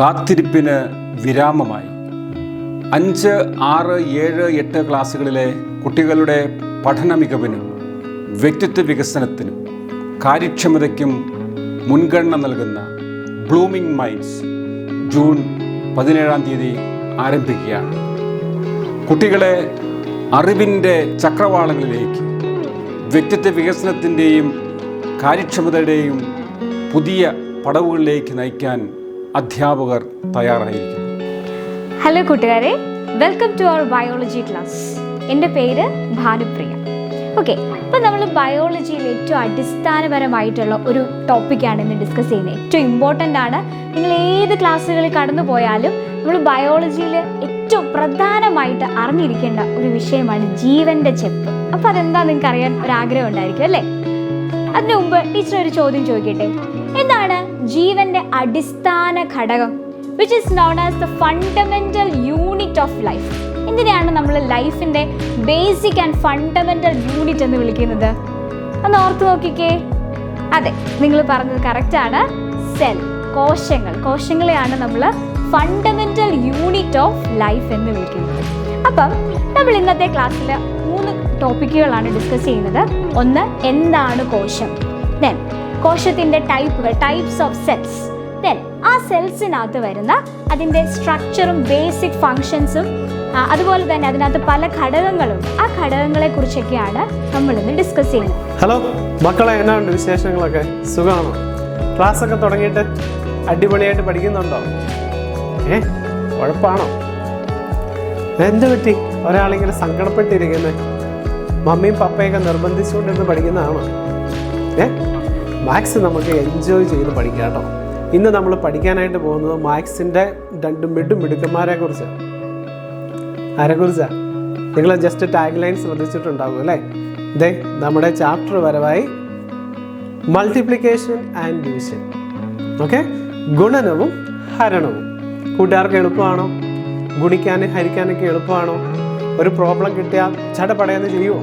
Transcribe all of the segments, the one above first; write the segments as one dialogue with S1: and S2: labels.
S1: കാത്തിരിപ്പിന് വിരാമമായി. അഞ്ച് ആറ് ഏഴ് എട്ട് ക്ലാസ്സുകളിലെ കുട്ടികളുടെ പഠന മികവിനും വ്യക്തിത്വ വികസനത്തിനും കാര്യക്ഷമതയ്ക്കും മുൻഗണന നൽകുന്ന ബ്ലൂമിംഗ് മൈൻഡ്സ് ജൂൺ പതിനേഴാം തീയതി ആരംഭിക്കുകയാണ്. കുട്ടികളെ അറിവിന്റെ ചക്രവാളങ്ങളിലേക്ക് വ്യക്തിത്വ വികസനത്തിന്റെയും കാര്യക്ഷമതയുടെയും പുതിയ പടവുകളിലേക്ക് നയിക്കാൻ അധ്യാപകർ തയ്യാറായിരിക്കുന്നു.
S2: ഹലോ കൂട്ടുകാരെ welcome to our biology class എന്റെ പേര് ഭാനുപ്രിയ. ഓക്കെ അപ്പോൾ നമ്മൾ ബയോളജിയിൽ ഏറ്റവും അടിസ്ഥാനപരമായിട്ടുള്ള ഒരു ടോപ്പിക്കാണ് ഇന്ന് ഡിസ്കസ് ചെയ്യുന്നത്. ഏറ്റവും ഇമ്പോർട്ടന്റ് ആണ്. നിങ്ങൾ ഏത് ക്ലാസ്സുകളിൽ കടന്നു പോയാലും നമ്മൾ ബയോളജിയിൽ ഏറ്റവും പ്രധാനമായിട്ട് അറിഞ്ഞിരിക്കേണ്ട ഒരു വിഷയമാണ് ജീവന്റെ ചെപ്പ്. അപ്പോൾ അതെന്താ നിങ്ങൾക്ക് അറിയാൻ ഒരു ആഗ്രഹം ഉണ്ടായിരിക്കും അല്ലേ? അതിനു മുമ്പ് ടീച്ചർ ഒരു ചോദ്യം ചോദിക്കട്ടെ? എന്താണ്? ജീവന്റെ അടിസ്ഥാന ഘടകം which is known as the fundamental unit of life എന്തിനാണ് നമ്മൾ ലൈഫിന്റെ ബേസിക് ആൻഡ് ഫണ്ടമെന്റൽ യൂണിറ്റ് എന്ന് വിളിക്കുന്നത്? ഒന്ന് ഓർത്ത് നോക്കിക്കേ. അതെ നിങ്ങൾ പറഞ്ഞത് കറക്റ്റ് ആണ്. സെൽ കോശങ്ങൾ. കോശങ്ങളെയാണ് നമ്മൾ ഫണ്ടമെന്റൽ യൂണിറ്റ് ഓഫ് ലൈഫ് എന്ന് വിളിക്കുന്നത്. അപ്പം നമ്മൾ ഇന്നത്തെ ക്ലാസ്സിൽ മൂന്ന് ടോപ്പിക്കുകളാണ് ഡിസ്കസ് ചെയ്യുന്നത്. ഒന്ന് എന്താണ് കോശം? കോശത്തിന്റെ ടൈപ്പുകൾ ടൈപ്സ് ഓഫ് സെൽസ് ദെൻ ആ സെൽസിനകത്ത് വരുന്ന അതിന്റെ സ്ട്രക്ചറും ബേസിക് ഫങ്ഷൻസും അതുപോലെ തന്നെ അതിനകത്ത് പല ഘടകങ്ങളും ആ ഘടകങ്ങളെ കുറിച്ചൊക്കെയാണ് നമ്മൾ ഇന്ന് ഡിസ്കസ് ചെയ്യുന്നത്.
S3: ഹലോ മക്കളെ എന്നാണ് വിശേഷങ്ങളൊക്കെ? സുഖമാണോ? ക്ലാസ് ഒക്കെ തുടങ്ങിയിട്ട് അടിപൊളിയായിട്ട് പഠിക്കുന്നുണ്ടോ? ഏ ഉഴപ്പാണോ? എന്ത് പറ്റി? ഒരാളിങ്ങനെ സങ്കടപ്പെട്ടിരിക്കുന്നത് മമ്മിയും പപ്പയൊക്കെ നിർബന്ധിച്ചുകൊണ്ടിരുന്ന് പഠിക്കുന്നതാണോ ഏ? മാത്സ് നമുക്ക് എൻജോയ് ചെയ്ത് പഠിക്കാം കേട്ടോ. ഇന്ന് നമ്മൾ പഠിക്കാനായിട്ട് പോകുന്നത് മാത്സിന്റെ രണ്ട് മിഡു മിടുക്കന്മാരെ കുറിച്ചാണ് ആരെക്കുറിച്ചാണ് നിങ്ങൾ ജസ്റ്റ് ടാഗ് ലൈൻ ശ്രദ്ധിച്ചിട്ടുണ്ടാകും അല്ലേ? ഇതേ നമ്മുടെ ചാപ്റ്റർ വരവായി. മൾട്ടിപ്ലിക്കേഷൻ ആൻഡ് ഡിവിഷൻ ഓക്കെ ഗുണനവും ഹരണവും. കൂട്ടുകാർക്ക് എളുപ്പമാണോ? ഗുണിക്കാനും ഹരിക്കാനൊക്കെ എളുപ്പമാണോ? ഒരു പ്രോബ്ലം കിട്ടിയാൽ ചടപടയെന്ന് ചെയ്യുമോ?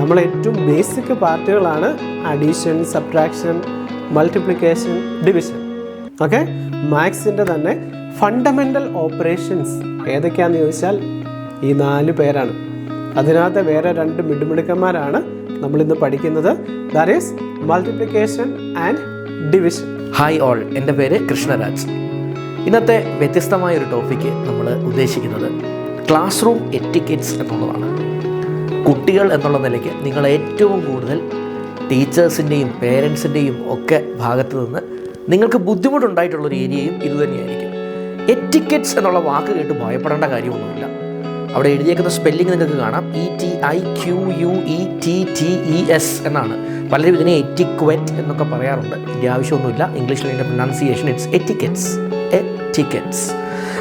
S3: നമ്മൾ ഏറ്റവും basic പാർട്ടുകളാണ് addition subtraction multiplication division okay മാത്സിന്റെ തന്നെ ഫണ്ടമെന്റൽ ഓപ്പറേഷൻസ് ഏതൊക്കെയാണെന്ന് ചോദിച്ചാൽ ഈ നാല് പേരാണ്. അതിനകത്ത് വേറെ രണ്ട് മിടുമിടുക്കന്മാരാണ് നമ്മളിന്ന് പഠിക്കുന്നത്. That is multiplication and division
S4: hi all എന്റെ പേര് കൃഷ്ണരാജ്. ഇന്നത്തെ വ്യത്യസ്തമായ ഒരു ടോപ്പിക്ക് നമ്മൾ ഉദ്ദേശിക്കുന്നത് ക്ലാസ് റൂം എറ്റിക്കറ്റ്സ് എന്നുള്ളതാണ്. കുട്ടികൾ എന്നുള്ള നിലയ്ക്ക് നിങ്ങൾ ഏറ്റവും കൂടുതൽ ടീച്ചേഴ്സിന്റെയും പേരൻസിന്റെയും ഒക്കെ ഭാഗത്ത് നിന്ന് നിങ്ങൾക്ക് ബുദ്ധിമുട്ടുണ്ടായിട്ടുള്ളൊരു ഏരിയയും ഇതുതന്നെയായിരിക്കും എറ്റിക്കറ്റ്സ് എന്നുള്ള വാക്ക് കേട്ട് ഭയപ്പെടേണ്ട കാര്യമൊന്നുമില്ല. അവിടെ എഴുതിയേക്കുന്ന സ്പെല്ലിംഗ് നിങ്ങൾക്ക് കാണാം. E T I Q U E T T E S എന്നാണ്. പലരും ഇതിനെ എറ്റിക്വറ്റ് എന്നൊക്കെ പറയാറുണ്ട്. ഇതിന്റെ ആവശ്യമൊന്നുമില്ല. ഇംഗ്ലീഷിൽ ഇതിന്റെ പ്രൊനൗൺസിയേഷൻ ഇറ്റ്സ് എറ്റിക്കറ്റ്സ് എറ്റിക്കറ്റ്സ്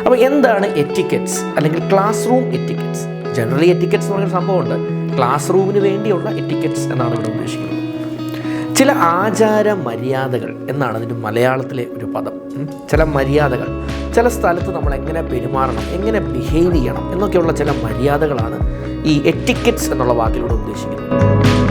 S4: അപ്പോൾ എന്താണ് എറ്റിക്കറ്റ്സ് അല്ലെങ്കിൽ classroom etiquettes generally etiquettes എന്ന് പറയുന്ന സംഭവമുണ്ട്. ക്ലാസ് റൂമിന് വേണ്ടിയുള്ള എറ്റിക്കറ്റ്സ് എന്നാണ് ഇവിടെ ഉദ്ദേശിക്കുന്നത്. ചില ആചാര മര്യാദകൾ എന്നാണ് അതിന്റെ മലയാളത്തിലെ ഒരു പദം. ചില മര്യാദകൾ. ചില സ്ഥലത്ത് നമ്മൾ എങ്ങനെ പെരുമാറണം എങ്ങനെ ബിഹേവ് ചെയ്യണം എന്നൊക്കെയുള്ള ചില മര്യാദകളാണ് ഈ എറ്റിക്കറ്റ്സ് എന്നുള്ള വാക്കിലൂടെ ഉദ്ദേശിക്കുന്നത്.